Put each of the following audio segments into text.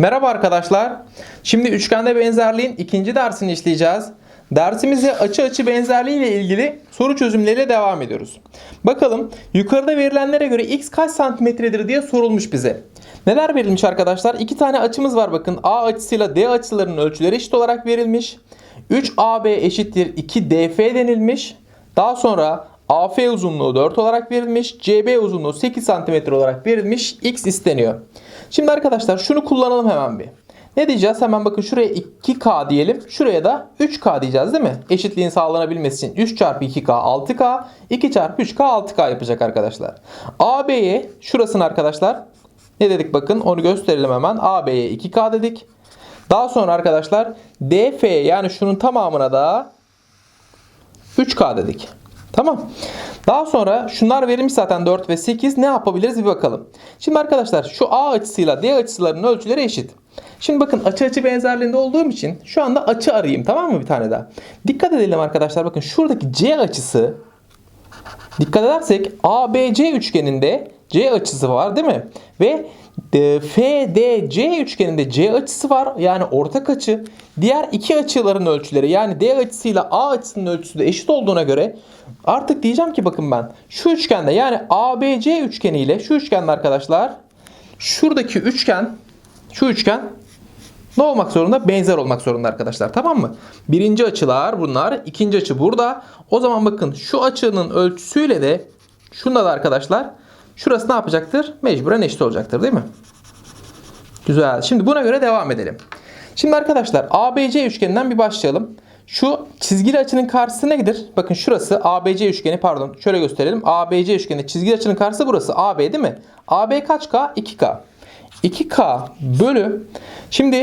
Merhaba arkadaşlar. Şimdi üçgende benzerliğin ikinci dersini işleyeceğiz. Dersimize açı açı benzerliği ile ilgili soru çözümleriyle devam ediyoruz. Bakalım yukarıda verilenlere göre x kaç santimetredir diye sorulmuş bize. Neler verilmiş arkadaşlar? İki tane açımız var bakın. A açısıyla D açılarının ölçüleri eşit olarak verilmiş. 3AB eşittir 2DF denilmiş. Daha sonra AF uzunluğu 4 olarak verilmiş. CB uzunluğu 8 cm olarak verilmiş. X isteniyor. Şimdi arkadaşlar şunu kullanalım hemen bir. Ne diyeceğiz? Hemen bakın şuraya 2K diyelim. Şuraya da 3K diyeceğiz değil mi? Eşitliğin sağlanabilmesi için 3 çarpı 2K 6K, 2 çarpı 3K 6K yapacak arkadaşlar. AB'ye şurasını arkadaşlar ne dedik bakın onu gösterelim hemen. AB'ye 2K dedik. Daha sonra arkadaşlar DF yani şunun tamamına da 3K dedik. Tamam. Daha sonra şunlar verilmiş zaten 4 ve 8. Ne yapabiliriz bir bakalım. Şimdi arkadaşlar şu A açısıyla D açılarının ölçüleri eşit. Şimdi bakın açı açı benzerliğinde olduğum için şu anda açı arayayım tamam mı bir tane daha. Dikkat edelim arkadaşlar bakın şuradaki C açısı dikkat edersek ABC üçgeninde C açısı var değil mi? Ve FDC üçgeninde C açısı var. Yani ortak açı. Diğer iki açıların ölçüleri yani D açısıyla A açısının ölçüsü de eşit olduğuna göre artık diyeceğim ki bakın ben şu üçgende yani ABC üçgeniyle şu üçgende arkadaşlar şuradaki üçgen şu üçgen ne olmak zorunda? Benzer olmak zorunda arkadaşlar. Tamam mı? Birinci açılar bunlar. ikinci açı burada. O zaman bakın şu açının ölçüsüyle de şunda da arkadaşlar şurası ne yapacaktır? Mecburen eşit olacaktır değil mi? Güzel. Şimdi buna göre devam edelim. Şimdi arkadaşlar ABC üçgeninden bir başlayalım. Şu çizgili açının karşısı nedir? Bakın şurası ABC üçgeni pardon şöyle gösterelim. ABC üçgeni çizgili açının karşısı burası AB değil mi? AB kaç K? 2K. 2K bölü şimdi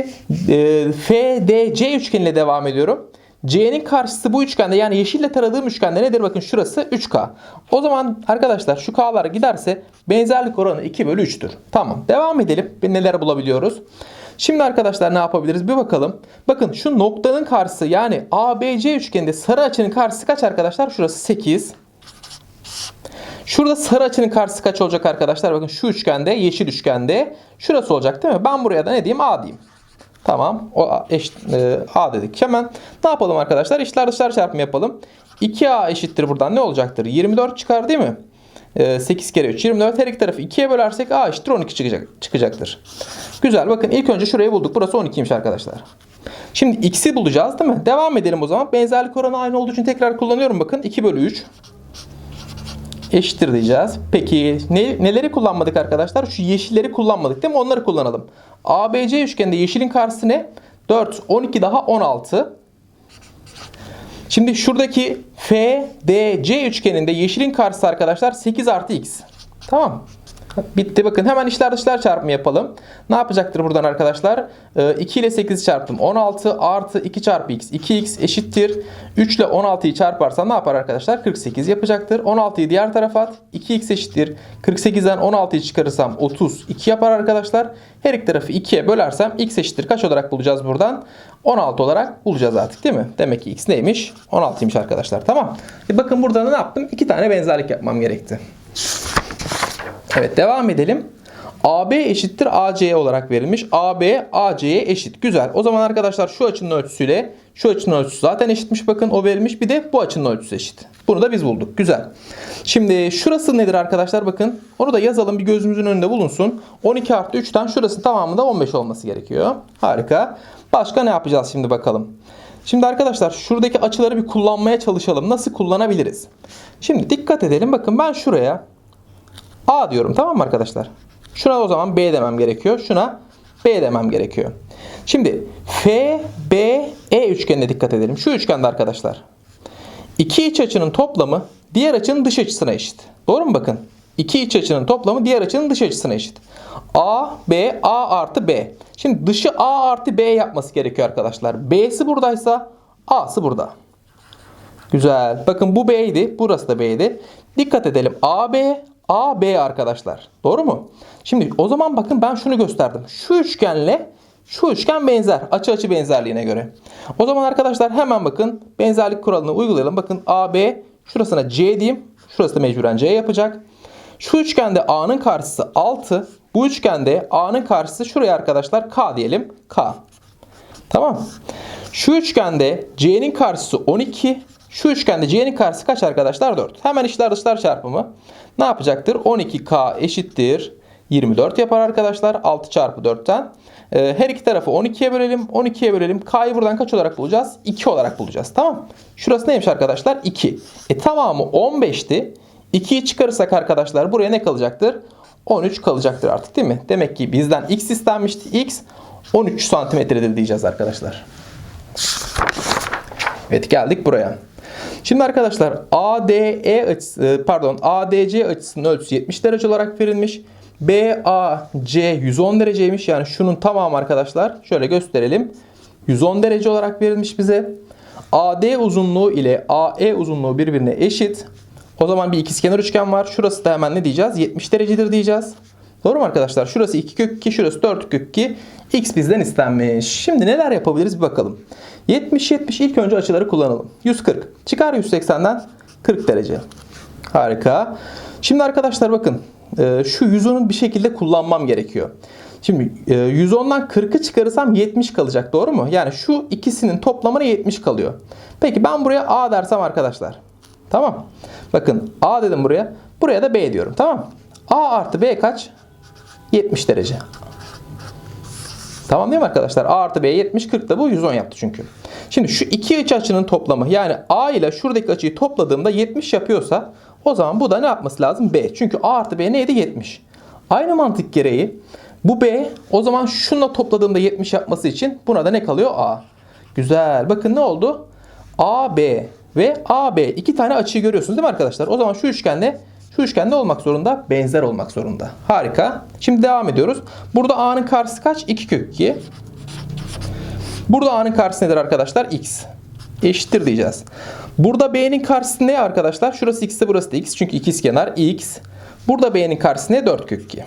e, FDC üçgeniyle devam ediyorum. C'nin karşısı bu üçgende yani yeşille taradığım üçgende nedir? Bakın şurası 3K. O zaman arkadaşlar şu K'lar giderse benzerlik oranı 2 bölü 3'tür. Tamam devam edelim. Bir neler bulabiliyoruz? Şimdi arkadaşlar ne yapabiliriz? Bir bakalım. Bakın şu noktanın karşısı yani ABC üçgeninde sarı açının karşısı kaç arkadaşlar? Şurası 8. Şurada sarı açının karşısı kaç olacak arkadaşlar? Bakın şu üçgende, yeşil üçgende. Şurası olacak değil mi? Ben buraya da ne diyeyim? A diyeyim. Tamam. O eşit, e, A dedik. Hemen ne yapalım arkadaşlar? İçler dışlar çarpımı yapalım. 2A eşittir buradan ne olacaktır? 24 çıkar değil mi? E, 8 kere 3 24. Her iki tarafı 2'ye bölersek A eşittir 12 çıkacak, çıkacaktır. Güzel. Bakın ilk önce şurayı bulduk. Burası 12'ymiş arkadaşlar. Şimdi x'i bulacağız değil mi? Devam edelim o zaman. Benzerlik oranı aynı olduğu için tekrar kullanıyorum. Bakın 2 bölü 3 eşittir diyeceğiz. Peki ne, neleri kullanmadık arkadaşlar? Şu yeşilleri kullanmadık değil mi? Onları kullanalım. ABC üçgeninde yeşilin karşısı ne? 4, 12 daha 16. Şimdi şuradaki FDC üçgeninde yeşilin karşısı arkadaşlar 8 artı x. Tamam. Bitti. Bakın hemen içler dışlar çarpımı yapalım. Ne yapacaktır buradan arkadaşlar? Ee, 2 ile 8 çarptım. 16 artı 2 çarpı x. 2x eşittir. 3 ile 16'yı çarparsam ne yapar arkadaşlar? 48 yapacaktır. 16'yı diğer tarafa at. 2x eşittir. 48'den 16'yı çıkarırsam 32 yapar arkadaşlar. Her iki tarafı 2'ye bölersem x eşittir. Kaç olarak bulacağız buradan? 16 olarak bulacağız artık değil mi? Demek ki x neymiş? 16'ymış arkadaşlar. Tamam. E bakın burada ne yaptım? İki tane benzerlik yapmam gerekti. Evet devam edelim. AB eşittir AC olarak verilmiş. AB AC'ye eşit. Güzel. O zaman arkadaşlar şu açının ölçüsüyle şu açının ölçüsü zaten eşitmiş. Bakın o verilmiş. Bir de bu açının ölçüsü eşit. Bunu da biz bulduk. Güzel. Şimdi şurası nedir arkadaşlar? Bakın onu da yazalım. Bir gözümüzün önünde bulunsun. 12 artı 3'ten şurasının tamamında 15 olması gerekiyor. Harika. Başka ne yapacağız şimdi bakalım. Şimdi arkadaşlar şuradaki açıları bir kullanmaya çalışalım. Nasıl kullanabiliriz? Şimdi dikkat edelim. Bakın ben şuraya A diyorum tamam mı arkadaşlar? Şuna o zaman B demem gerekiyor. Şuna B demem gerekiyor. Şimdi F, B, E üçgenine dikkat edelim. Şu üçgende arkadaşlar. İki iç açının toplamı diğer açının dış açısına eşit. Doğru mu bakın? İki iç açının toplamı diğer açının dış açısına eşit. A, B, A artı B. Şimdi dışı A artı B yapması gerekiyor arkadaşlar. B'si buradaysa A'sı burada. Güzel. Bakın bu B'ydi. Burası da B'ydi. Dikkat edelim. AB, AB arkadaşlar. Doğru mu? Şimdi o zaman bakın ben şunu gösterdim. Şu üçgenle şu üçgen benzer. Açı açı benzerliğine göre. O zaman arkadaşlar hemen bakın benzerlik kuralını uygulayalım. Bakın AB şurasına C diyeyim. Şurası da mecburen C yapacak. Şu üçgende A'nın karşısı 6. bu üçgende A'nın karşısı şuraya arkadaşlar K diyelim. K. Tamam. Şu üçgende C'nin karşısı 12. Şu üçgende C'nin karşısı kaç arkadaşlar? 4. Hemen içler dışlar çarpımı. Ne yapacaktır? 12K eşittir 24 yapar arkadaşlar. 6 çarpı 4'ten. Ee, her iki tarafı 12'ye bölelim. 12'ye bölelim. K'yı buradan kaç olarak bulacağız? 2 olarak bulacağız. Tamam. Şurası neymiş arkadaşlar? 2. E tamamı 15'ti. 2'yi çıkarırsak arkadaşlar buraya ne kalacaktır? 13 kalacaktır artık değil mi? Demek ki bizden x istenmişti. x 13 santimetredir diyeceğiz arkadaşlar. Evet geldik buraya. Şimdi arkadaşlar ADE açısı e, pardon ADC açısının ölçüsü 70 derece olarak verilmiş. BAC 110 dereceymiş. Yani şunun tamamı arkadaşlar şöyle gösterelim. 110 derece olarak verilmiş bize. AD uzunluğu ile AE uzunluğu birbirine eşit. O zaman bir ikizkenar üçgen var. Şurası da hemen ne diyeceğiz? 70 derecedir diyeceğiz. Doğru mu arkadaşlar? Şurası 2 kök 2, şurası 4 kök 2. X bizden istenmiş. Şimdi neler yapabiliriz bir bakalım. 70 70 ilk önce açıları kullanalım. 140. Çıkar 180'den 40 derece. Harika. Şimdi arkadaşlar bakın e, şu 110'u bir şekilde kullanmam gerekiyor. Şimdi e, 110'dan 40'ı çıkarırsam 70 kalacak doğru mu? Yani şu ikisinin toplamına 70 kalıyor. Peki ben buraya A dersem arkadaşlar. Tamam. Bakın A dedim buraya. Buraya da B diyorum. Tamam. A artı B kaç? 70 derece. Tamam değil mi arkadaşlar? A artı B 70 40 da bu 110 yaptı çünkü. Şimdi şu iki iç açının toplamı yani A ile şuradaki açıyı topladığımda 70 yapıyorsa o zaman bu da ne yapması lazım? B. Çünkü A artı B neydi? 70. Aynı mantık gereği bu B o zaman şununla topladığımda 70 yapması için buna da ne kalıyor? A. Güzel. Bakın ne oldu? AB ve AB iki tane açıyı görüyorsunuz değil mi arkadaşlar? O zaman şu üçgenle şu üçgende olmak zorunda, benzer olmak zorunda. Harika. Şimdi devam ediyoruz. Burada A'nın karşısı kaç? 2 kök 2. Burada A'nın karşısı nedir arkadaşlar? X. Eşittir diyeceğiz. Burada B'nin karşısı ne arkadaşlar? Şurası X ise burası da X. Çünkü ikizkenar X. Burada B'nin karşısı ne? 4 kök 2.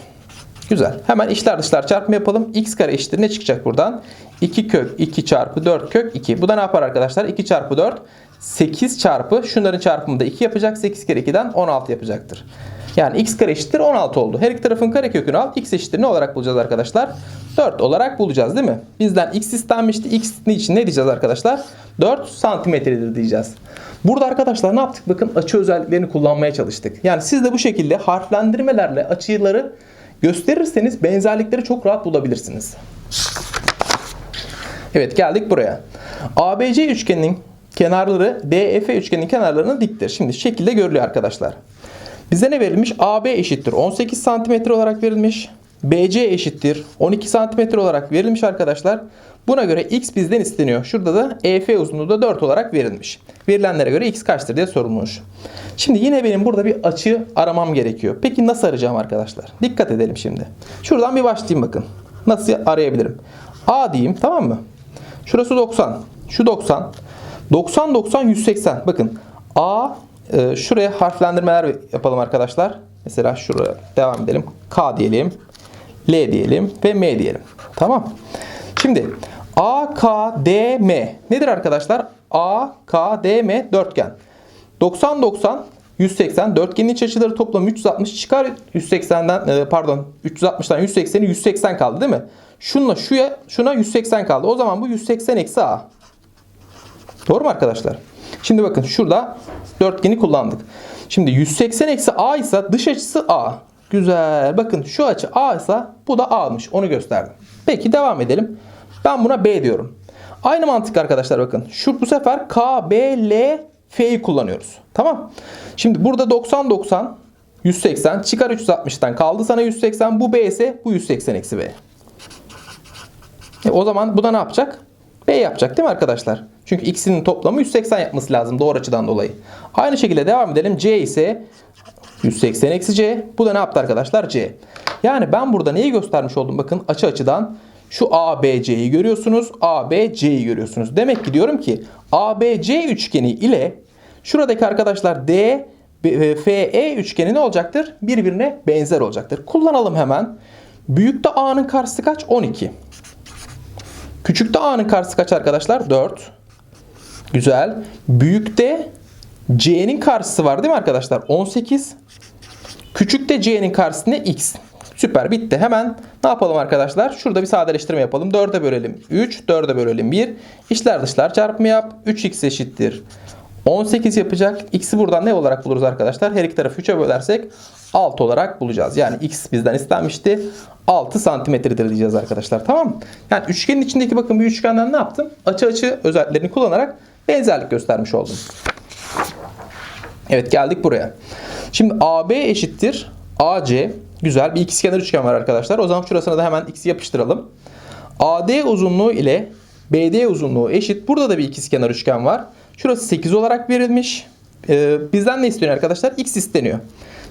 Güzel. Hemen içler dışlar çarpımı yapalım. X kare eşittir ne çıkacak buradan? 2 kök 2 çarpı 4 kök 2. Bu da ne yapar arkadaşlar? 2 çarpı 4 8 çarpı şunların çarpımı da 2 yapacak. 8 kere 2'den 16 yapacaktır. Yani x kare eşittir 16 oldu. Her iki tarafın kare kökünü al. x eşittir ne olarak bulacağız arkadaşlar? 4 olarak bulacağız değil mi? Bizden x istenmişti. x için ne diyeceğiz arkadaşlar? 4 santimetredir diyeceğiz. Burada arkadaşlar ne yaptık? Bakın açı özelliklerini kullanmaya çalıştık. Yani siz de bu şekilde harflendirmelerle açıları gösterirseniz benzerlikleri çok rahat bulabilirsiniz. Evet geldik buraya. ABC üçgeninin kenarları DEF üçgenin kenarlarına diktir. Şimdi şekilde görülüyor arkadaşlar. Bize ne verilmiş? AB eşittir 18 cm olarak verilmiş. BC eşittir 12 cm olarak verilmiş arkadaşlar. Buna göre x bizden isteniyor. Şurada da EF uzunluğu da 4 olarak verilmiş. Verilenlere göre x kaçtır diye sorulmuş. Şimdi yine benim burada bir açı aramam gerekiyor. Peki nasıl arayacağım arkadaşlar? Dikkat edelim şimdi. Şuradan bir başlayayım bakın. Nasıl arayabilirim? A diyeyim tamam mı? Şurası 90. Şu 90. 90 90 180. Bakın A e, şuraya harflendirmeler yapalım arkadaşlar. Mesela şuraya devam edelim. K diyelim. L diyelim ve M diyelim. Tamam. Şimdi A, K, D, M. Nedir arkadaşlar? A, K, D, M dörtgen. 90, 90, 180. Dörtgenin iç açıları toplam 360 çıkar 180'den e, pardon 360'dan 180'i 180 kaldı değil mi? Şunla şuya şuna 180 kaldı. O zaman bu 180 eksi A. Doğru mu arkadaşlar? Şimdi bakın şurada dörtgeni kullandık. Şimdi 180 eksi A ise dış açısı A. Güzel. Bakın şu açı A ise bu da A'mış. Onu gösterdim. Peki devam edelim. Ben buna B diyorum. Aynı mantık arkadaşlar bakın. Şu bu sefer K, B, L, F'yi kullanıyoruz. Tamam. Şimdi burada 90 90 180 çıkar 360'tan kaldı sana 180 bu B ise bu 180 eksi B. E o zaman bu da ne yapacak? B yapacak değil mi arkadaşlar? Çünkü ikisinin toplamı 180 yapması lazım doğru açıdan dolayı. Aynı şekilde devam edelim. C ise 180 eksi C. Bu da ne yaptı arkadaşlar? C. Yani ben burada neyi göstermiş oldum? Bakın açı açıdan şu ABC'yi görüyorsunuz. ABC'yi görüyorsunuz. Demek ki diyorum ki ABC üçgeni ile şuradaki arkadaşlar D FE üçgeni ne olacaktır? Birbirine benzer olacaktır. Kullanalım hemen. Büyükte A'nın karşısı kaç? 12. Küçükte A'nın karşısı kaç arkadaşlar? 4. Güzel. Büyükte C'nin karşısı var değil mi arkadaşlar? 18. Küçükte C'nin karşısı ne? X. Süper bitti. Hemen ne yapalım arkadaşlar? Şurada bir sadeleştirme yapalım. 4'e bölelim 3, 4'e bölelim 1. İşler dışlar çarpımı yap. 3x eşittir 18 yapacak. X'i buradan ne olarak buluruz arkadaşlar? Her iki tarafı 3'e bölersek 6 olarak bulacağız. Yani x bizden istenmişti. 6 santimetredir diyeceğiz arkadaşlar. Tamam mı? Yani üçgenin içindeki bakın bir üçgenden ne yaptım? Açı açı özelliklerini kullanarak benzerlik göstermiş oldum. Evet geldik buraya. Şimdi AB eşittir AC. Güzel bir ikizkenar üçgen var arkadaşlar. O zaman şurasına da hemen x'i yapıştıralım. AD uzunluğu ile BD uzunluğu eşit. Burada da bir ikizkenar üçgen var. Şurası 8 olarak verilmiş. Ee, bizden ne isteniyor arkadaşlar? X isteniyor.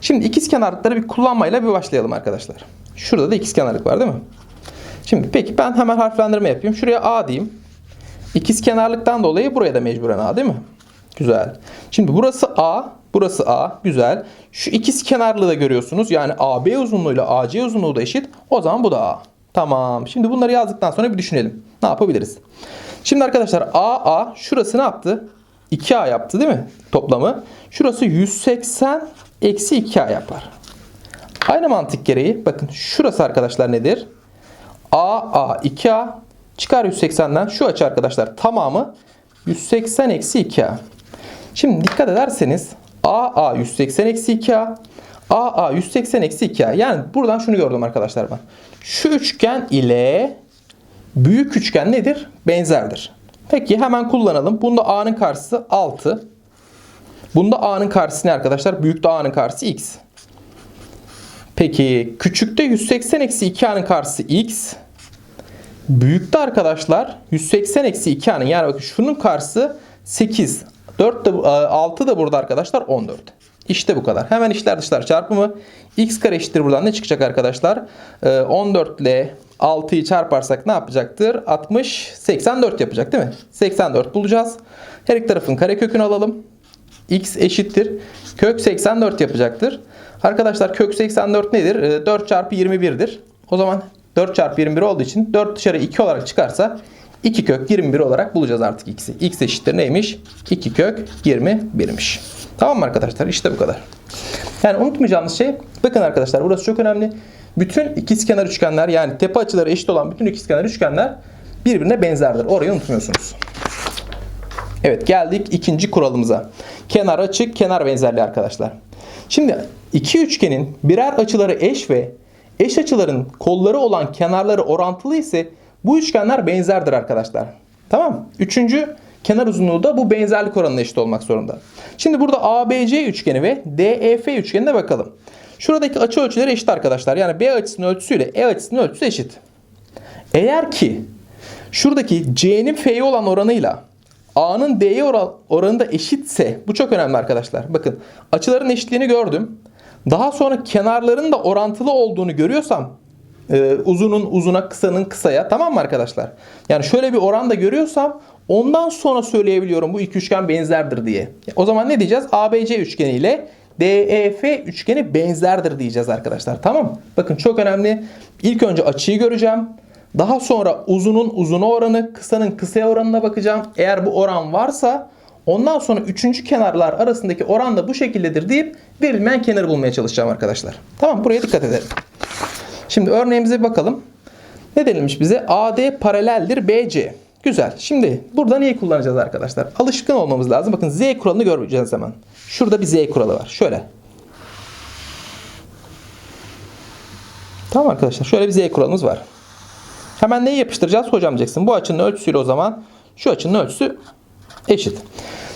Şimdi ikizkenarlıkları bir kullanmayla bir başlayalım arkadaşlar. Şurada da ikizkenarlık var değil mi? Şimdi peki ben hemen harflendirme yapayım. Şuraya A diyeyim. İkizkenarlıktan dolayı buraya da mecburen A değil mi? Güzel. Şimdi burası A, burası A. Güzel. Şu ikiz kenarlı da görüyorsunuz. Yani AB uzunluğuyla AC uzunluğu da eşit. O zaman bu da A. Tamam. Şimdi bunları yazdıktan sonra bir düşünelim. Ne yapabiliriz? Şimdi arkadaşlar AA şurası ne yaptı? 2A yaptı değil mi? Toplamı. Şurası 180 eksi 2A yapar. Aynı mantık gereği bakın şurası arkadaşlar nedir? AA 2A çıkar 180'den şu açı arkadaşlar tamamı 180 eksi 2A. Şimdi dikkat ederseniz AA 180 eksi 2A AA 180 eksi 2A. Yani buradan şunu gördüm arkadaşlar ben. Şu üçgen ile büyük üçgen nedir? Benzerdir. Peki hemen kullanalım. Bunda A'nın karşısı 6. Bunda A'nın karşısı ne arkadaşlar? Büyükte A'nın karşısı X. Peki küçükte 180 eksi 2A'nın karşısı X. Büyükte arkadaşlar 180 eksi 2A'nın yani bakın şunun karşısı 8. 4 de, 6 da burada arkadaşlar 14. İşte bu kadar. Hemen işler dışlar çarpımı. X kare eşittir buradan ne çıkacak arkadaşlar? Ee, 14 ile 6'yı çarparsak ne yapacaktır? 60, 84 yapacak değil mi? 84 bulacağız. Her iki tarafın karekökünü alalım. X eşittir. Kök 84 yapacaktır. Arkadaşlar kök 84 nedir? Ee, 4 çarpı 21'dir. O zaman 4 çarpı 21 olduğu için 4 dışarı 2 olarak çıkarsa 2 kök 21 olarak bulacağız artık x'i. x eşittir neymiş? 2 kök 21'miş. Tamam mı arkadaşlar? İşte bu kadar. Yani unutmayacağımız şey bakın arkadaşlar burası çok önemli. Bütün ikizkenar üçgenler yani tepe açıları eşit olan bütün ikizkenar üçgenler birbirine benzerdir. Orayı unutmuyorsunuz. Evet geldik ikinci kuralımıza. Kenar açık, kenar benzerliği arkadaşlar. Şimdi iki üçgenin birer açıları eş ve eş açıların kolları olan kenarları orantılı ise bu üçgenler benzerdir arkadaşlar. Tamam Üçüncü kenar uzunluğu da bu benzerlik oranına eşit olmak zorunda. Şimdi burada ABC üçgeni ve DEF üçgenine bakalım. Şuradaki açı ölçüleri eşit arkadaşlar. Yani B açısının ölçüsüyle E açısının ölçüsü eşit. Eğer ki şuradaki C'nin F'ye olan oranıyla A'nın D'ye oranı da eşitse bu çok önemli arkadaşlar. Bakın açıların eşitliğini gördüm. Daha sonra kenarların da orantılı olduğunu görüyorsam e, uzunun uzuna kısanın kısaya tamam mı arkadaşlar? Yani şöyle bir oran da görüyorsam ondan sonra söyleyebiliyorum bu iki üçgen benzerdir diye. O zaman ne diyeceğiz? ABC üçgeni ile DEF üçgeni benzerdir diyeceğiz arkadaşlar. Tamam mı? Bakın çok önemli. İlk önce açıyı göreceğim. Daha sonra uzunun uzuna oranı, kısanın kısaya oranına bakacağım. Eğer bu oran varsa ondan sonra üçüncü kenarlar arasındaki oran da bu şekildedir deyip verilmeyen kenarı bulmaya çalışacağım arkadaşlar. Tamam buraya dikkat edelim. Şimdi örneğimize bakalım. Ne denilmiş bize? AD paraleldir BC. Güzel. Şimdi burada neyi kullanacağız arkadaşlar? Alışkın olmamız lazım. Bakın Z kuralını göreceğiz hemen. Şurada bir Z kuralı var. Şöyle. Tamam arkadaşlar. Şöyle bir Z kuralımız var. Hemen neyi yapıştıracağız? Hocam diyeceksin. Bu açının ölçüsüyle o zaman şu açının ölçüsü eşit.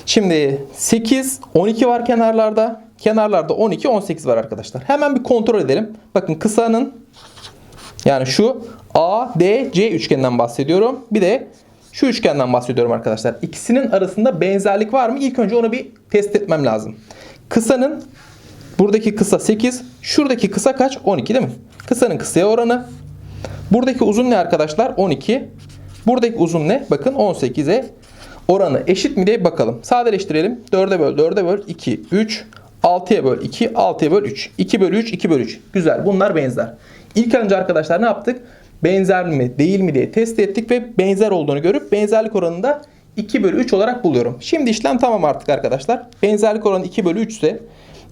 Şimdi 8, 12 var kenarlarda. Kenarlarda 12, 18 var arkadaşlar. Hemen bir kontrol edelim. Bakın kısanın yani şu A, D, C üçgeninden bahsediyorum. Bir de şu üçgenden bahsediyorum arkadaşlar. İkisinin arasında benzerlik var mı? İlk önce onu bir test etmem lazım. Kısanın buradaki kısa 8, şuradaki kısa kaç? 12 değil mi? Kısanın kısaya oranı. Buradaki uzun ne arkadaşlar? 12. Buradaki uzun ne? Bakın 18'e oranı eşit mi diye bakalım. Sadeleştirelim. 4'e böl, 4'e böl, 2, 3, 6'ya böl 2, 6'ya böl 3. 2 bölü 3, 2 bölü 3. Güzel. Bunlar benzer. İlk önce arkadaşlar ne yaptık? Benzer mi değil mi diye test ettik ve benzer olduğunu görüp benzerlik oranını da 2 bölü 3 olarak buluyorum. Şimdi işlem tamam artık arkadaşlar. Benzerlik oranı 2 bölü 3 ise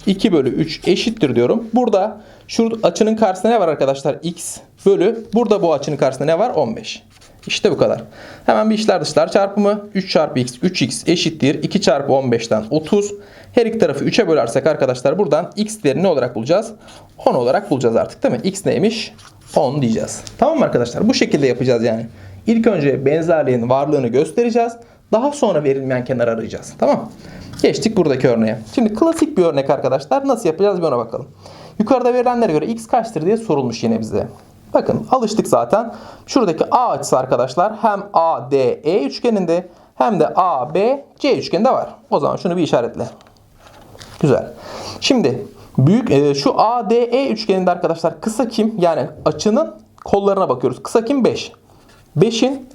2 bölü 3 eşittir diyorum. Burada şu açının karşısında ne var arkadaşlar? X bölü. Burada bu açının karşısında ne var? 15. İşte bu kadar. Hemen bir içler dışlar çarpımı. 3 çarpı x 3x eşittir. 2 çarpı 15'ten 30. Her iki tarafı 3'e bölersek arkadaşlar buradan x değerini ne olarak bulacağız? 10 olarak bulacağız artık değil mi? x neymiş? 10 diyeceğiz. Tamam mı arkadaşlar? Bu şekilde yapacağız yani. İlk önce benzerliğin varlığını göstereceğiz. Daha sonra verilmeyen kenar arayacağız. Tamam Geçtik buradaki örneğe. Şimdi klasik bir örnek arkadaşlar. Nasıl yapacağız bir ona bakalım. Yukarıda verilenlere göre x kaçtır diye sorulmuş yine bize. Bakın alıştık zaten. Şuradaki A açısı arkadaşlar hem ADE üçgeninde hem de ABC üçgeninde var. O zaman şunu bir işaretle. Güzel. Şimdi büyük e, şu ADE üçgeninde arkadaşlar kısa kim? Yani açının kollarına bakıyoruz. Kısa kim? 5. 5'in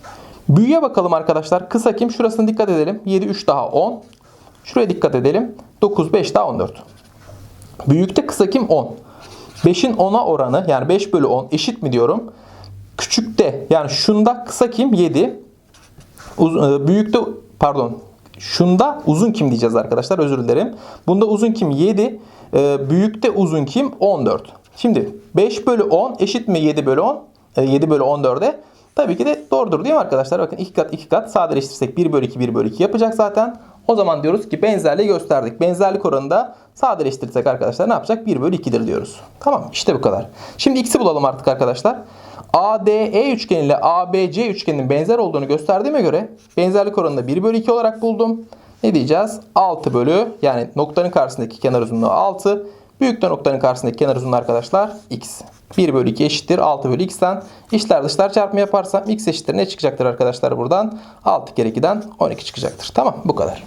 büyüye bakalım arkadaşlar. Kısa kim? Şurasına dikkat edelim. 7 3 daha 10. Şuraya dikkat edelim. 9 5 daha 14. Büyükte kısa kim? 10. 5'in 10'a oranı yani 5 bölü 10 eşit mi diyorum? Küçükte yani şunda kısa kim? 7. Uz- e, büyükte pardon şunda uzun kim diyeceğiz arkadaşlar özür dilerim. Bunda uzun kim 7. e, büyükte uzun kim 14. Şimdi 5 bölü 10 eşit mi 7 bölü 10? E, 7 bölü 14'e. Tabii ki de doğrudur değil mi arkadaşlar? Bakın 2 kat 2 kat sadeleştirirsek 1 bölü 2 1 bölü 2 yapacak zaten. O zaman diyoruz ki benzerliği gösterdik. Benzerlik oranını da sadeleştirirsek arkadaşlar ne yapacak? 1 bölü 2'dir diyoruz. Tamam işte bu kadar. Şimdi x'i bulalım artık arkadaşlar. ADE üçgeni ile ABC üçgeninin benzer olduğunu gösterdiğime göre benzerlik oranını da 1 bölü 2 olarak buldum. Ne diyeceğiz? 6 bölü yani noktanın karşısındaki kenar uzunluğu 6. Büyükte noktanın karşısındaki kenar uzunluğu arkadaşlar x. 1 bölü 2 eşittir 6 bölü x'ten. İçler dışlar çarpımı yaparsam x eşittir ne çıkacaktır arkadaşlar buradan? 6 kere 2'den 12 çıkacaktır. Tamam bu kadar.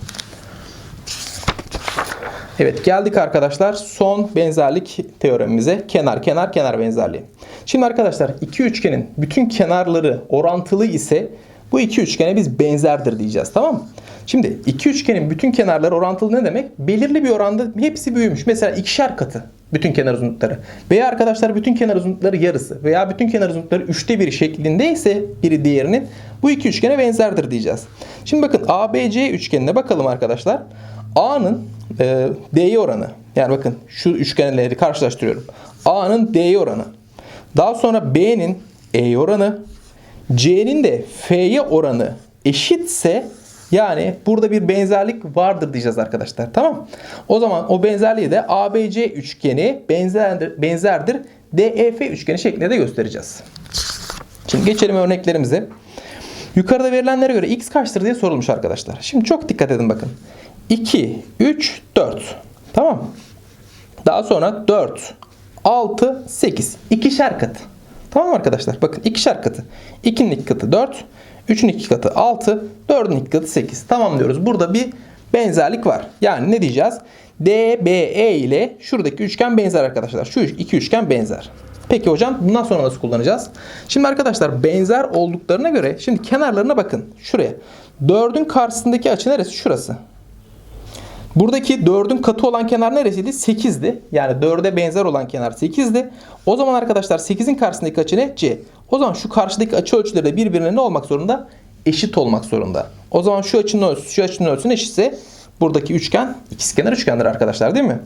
Evet geldik arkadaşlar son benzerlik teoremimize. Kenar kenar kenar benzerliği. Şimdi arkadaşlar iki üçgenin bütün kenarları orantılı ise bu iki üçgene biz benzerdir diyeceğiz tamam mı? Şimdi iki üçgenin bütün kenarları orantılı ne demek? Belirli bir oranda hepsi büyümüş. Mesela ikişer katı bütün kenar uzunlukları. Veya arkadaşlar bütün kenar uzunlukları yarısı veya bütün kenar uzunlukları üçte bir şeklindeyse biri diğerinin bu iki üçgene benzerdir diyeceğiz. Şimdi bakın ABC üçgenine bakalım arkadaşlar. A'nın e, D'ye oranı. Yani bakın şu üçgenleri karşılaştırıyorum. A'nın D'ye oranı. Daha sonra B'nin E'ye oranı. C'nin de F'ye oranı eşitse yani burada bir benzerlik vardır diyeceğiz arkadaşlar. Tamam. O zaman o benzerliği de ABC üçgeni benzerdir, benzerdir DEF üçgeni şeklinde de göstereceğiz. Şimdi geçelim örneklerimize. Yukarıda verilenlere göre x kaçtır diye sorulmuş arkadaşlar. Şimdi çok dikkat edin bakın. 2, 3, 4. Tamam. Daha sonra 4, 6, 8. İkişer katı. Tamam arkadaşlar. Bakın ikişer katı. 2'nin 2 katı 4. 3'ün 2 katı 6. 4'ün 2 katı 8. Tamam diyoruz. Burada bir benzerlik var. Yani ne diyeceğiz? DBE ile şuradaki üçgen benzer arkadaşlar. Şu iki üçgen benzer. Peki hocam bundan sonra nasıl kullanacağız? Şimdi arkadaşlar benzer olduklarına göre şimdi kenarlarına bakın. Şuraya. 4'ün karşısındaki açı neresi? Şurası. Buradaki 4'ün katı olan kenar neresiydi? 8'di. Yani 4'e benzer olan kenar 8'di. O zaman arkadaşlar 8'in karşısındaki açı ne? C. O zaman şu karşıdaki açı ölçüleri de birbirine ne olmak zorunda? Eşit olmak zorunda. O zaman şu açının ölçüsü şu açının ölçüsü eşitse buradaki üçgen ikizkenar üçgendir arkadaşlar değil mi?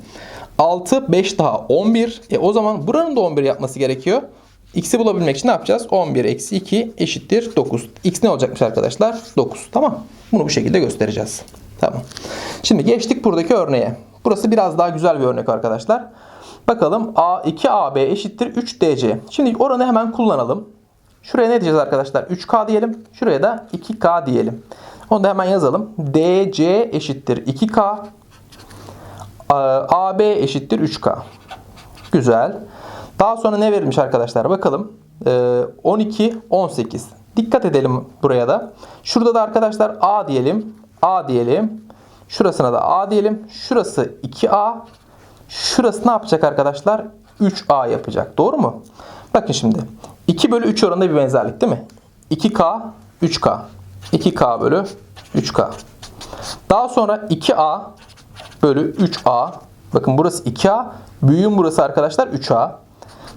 6, 5 daha 11. E o zaman buranın da 11 yapması gerekiyor. X'i bulabilmek için ne yapacağız? 11 eksi 2 eşittir 9. X ne olacakmış arkadaşlar? 9. Tamam. Bunu bu şekilde göstereceğiz. Tamam. Şimdi geçtik buradaki örneğe. Burası biraz daha güzel bir örnek arkadaşlar. Bakalım A 2AB eşittir 3DC. Şimdi oranı hemen kullanalım. Şuraya ne diyeceğiz arkadaşlar? 3K diyelim. Şuraya da 2K diyelim. Onu da hemen yazalım. DC eşittir 2K. AB eşittir 3K. Güzel. Daha sonra ne verilmiş arkadaşlar? Bakalım. 12, 18. Dikkat edelim buraya da. Şurada da arkadaşlar A diyelim. A diyelim. Şurasına da A diyelim. Şurası 2A. Şurası ne yapacak arkadaşlar? 3A yapacak. Doğru mu? Bakın şimdi. 2 bölü 3 oranında bir benzerlik değil mi? 2K, 3K. 2K bölü 3K. Daha sonra 2A bölü 3A. Bakın burası 2A. Büyüğün burası arkadaşlar 3A.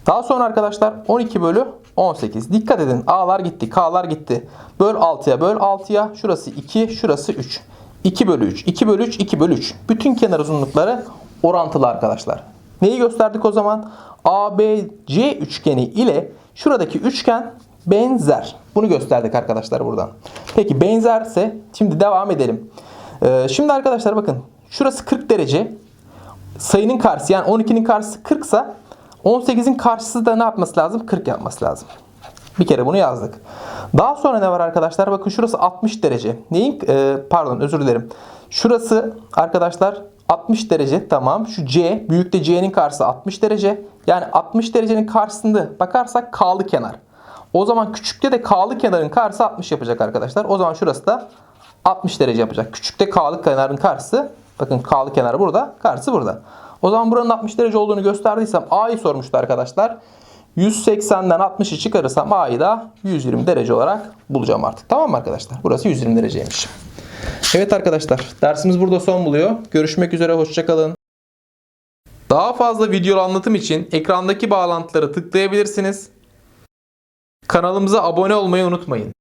Daha sonra arkadaşlar 12 bölü 18. Dikkat edin. A'lar gitti. K'lar gitti. Böl 6'ya böl 6'ya. Şurası 2. Şurası 3. 2 bölü 3. 2 bölü 3. 2 bölü 3. Bütün kenar uzunlukları orantılı arkadaşlar. Neyi gösterdik o zaman? ABC üçgeni ile şuradaki üçgen benzer. Bunu gösterdik arkadaşlar buradan. Peki benzerse şimdi devam edelim. Ee, şimdi arkadaşlar bakın şurası 40 derece. Sayının karşısı yani 12'nin karşısı 40 ise 18'in karşısı da ne yapması lazım? 40 yapması lazım. Bir kere bunu yazdık. Daha sonra ne var arkadaşlar? Bakın şurası 60 derece. Neyin? e, pardon özür dilerim. Şurası arkadaşlar 60 derece. Tamam. Şu C. Büyük de C'nin karşısı 60 derece. Yani 60 derecenin karşısında bakarsak K'lı kenar. O zaman küçükte de K'lı kenarın karşısı 60 yapacak arkadaşlar. O zaman şurası da 60 derece yapacak. Küçükte K'lı kenarın karşısı bakın K'lı kenar burada, karşısı burada. O zaman buranın 60 derece olduğunu gösterdiysem A'yı sormuştu arkadaşlar. 180'den 60'ı çıkarırsam A'yı da 120 derece olarak bulacağım artık. Tamam mı arkadaşlar? Burası 120 dereceymiş. Evet arkadaşlar dersimiz burada son buluyor. Görüşmek üzere hoşçakalın. Daha fazla video anlatım için ekrandaki bağlantıları tıklayabilirsiniz. Kanalımıza abone olmayı unutmayın.